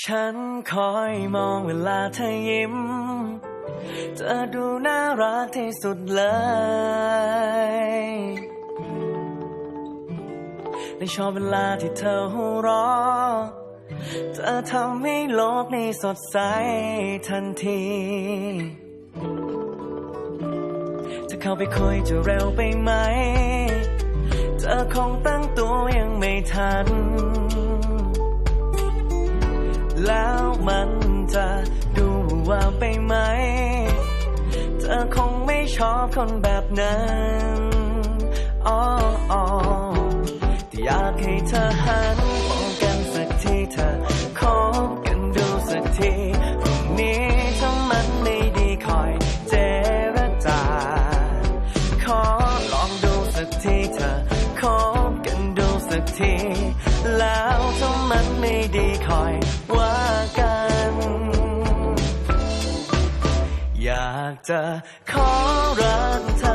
ฉันคอยมองเวลาเธอยิ้ม เธอดูน่ารักที่สุดเลย และชอบเวลาที่เธอหัวเราะเธอทำให้โลกนี้สดใสทันทีจะเข้าไปคุยจะเร็วไปไหม เธอคงตั้งตัวยังไม่ทัน แล้วมันจะดูว่าไปไหม เธอคงไม่ชอบคนแบบนั้นอ๋ออแต่อยากให้เธอหันมองกันสักทีเธอคบกันดูสักทีพรุ่งนี้ถ้ามันไม่ดีคอยเจรจา ขอลองดูสักทีเธอคบกันดูสักที แล้วถ้ามันไม่ดีคอยว่าากจะขอรักเธอ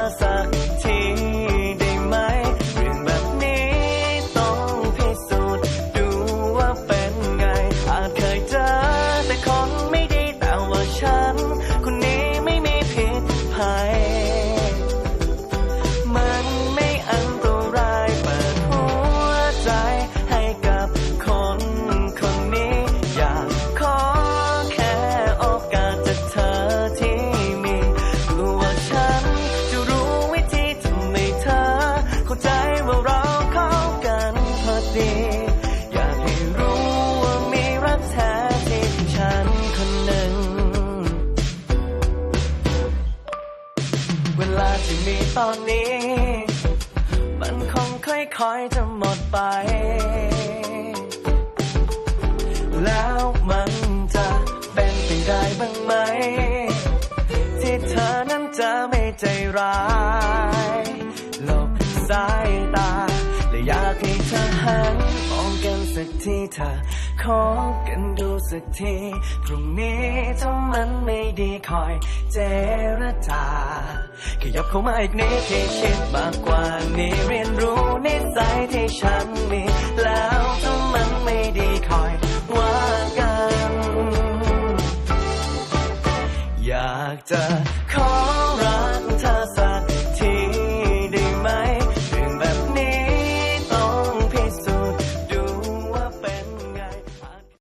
ตอนนี้ มันคงค่อยๆจะหมดไป แล้วมันจะเป็นไปได้บ้างไหม ที่เธอนั้นจะไม่ใจร้ายหลบสายตา และอยากให้เธอหันมองกันสักทีเธอ ขอกันดูสักทีพรุ่งนี้ถ้ามันไม่ดีคอยเจรจาขยับเข้ามาอีกนิดที่ชิดมากกว่านี้เรียนรู้นิสัยที่ฉันมีแล้วถ้ามันไม่ดีคอยว่ากัน อยากจะขอรัก